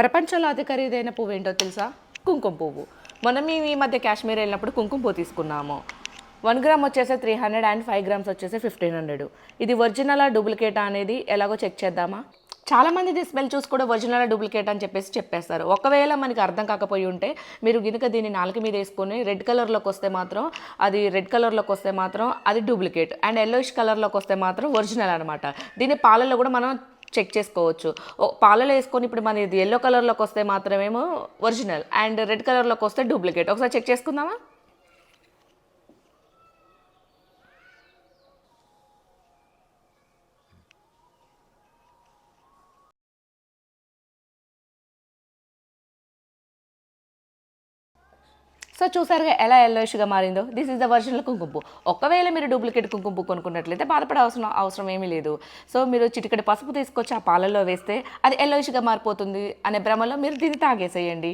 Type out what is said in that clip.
ప్రపంచంలో అతి ఖరీదైన పువ్వు ఏంటో తెలుసా? కుంకుమ పువ్వు. మనం మేము ఈ మధ్య కాశ్మీర్ వెళ్ళినప్పుడు కుంకుమ పువ్వు తీసుకున్నాము. వన్ గ్రామ్ వచ్చేసి three hundred and five grams వచ్చేసి ఫిఫ్టీన్ హండ్రెడ్ ఇది ఒరిజినల్ డూప్లికేటా అనేది ఎలాగో చెక్ చేద్దామా? చాలామంది ఇది స్మెల్ చూసి కూడా ఒరిజినల్ డూప్లికేట్ అని చెప్పేసి చెప్పేస్తారు. ఒకవేళ మనకి అర్థం కాకపోయి ఉంటే మీరు గినుక దీన్ని నాలుక మీద వేసుకొని రెడ్ కలర్లోకి వస్తే మాత్రం అది రెడ్ కలర్లోకి వస్తే మాత్రం అది డూప్లికేట్. అండ్ ఎల్లోయిష్ కలర్లోకి వస్తే మాత్రం ఒరిజినల్ అనమాట దీన్ని పాలల్లో కూడా మనం చెక్ చేసుకోవచ్చు. పాలలో వేసుకొని ఇప్పుడు మన ఇది ఎల్లో కలర్లోకి వస్తే మాత్రమేమో ఒరిజినల్ అండ్ రెడ్ కలర్లోకి వస్తే డూప్లికేట్ ఒకసారి చెక్ చేసుకుందామా? సో చూసారుగా ఎలా ఎల్లోయిష్గా మారిందో? దిస్ ఇస్ ద వర్షన్లో కుంకుమ ఒకవేళ మీరు డూప్లికేట్ కుంకుమ కొనుక్కున్నట్లయితే బాధపడే అవసరం అవసరం ఏమీ లేదు. సో మీరు చిటికటి పసుపు తీసుకొచ్చి ఆ పాలల్లో వేస్తే అది ఎల్లోయిష్గా మారిపోతుంది అనే భ్రమలో మీరు దీన్ని తాగేసేయండి.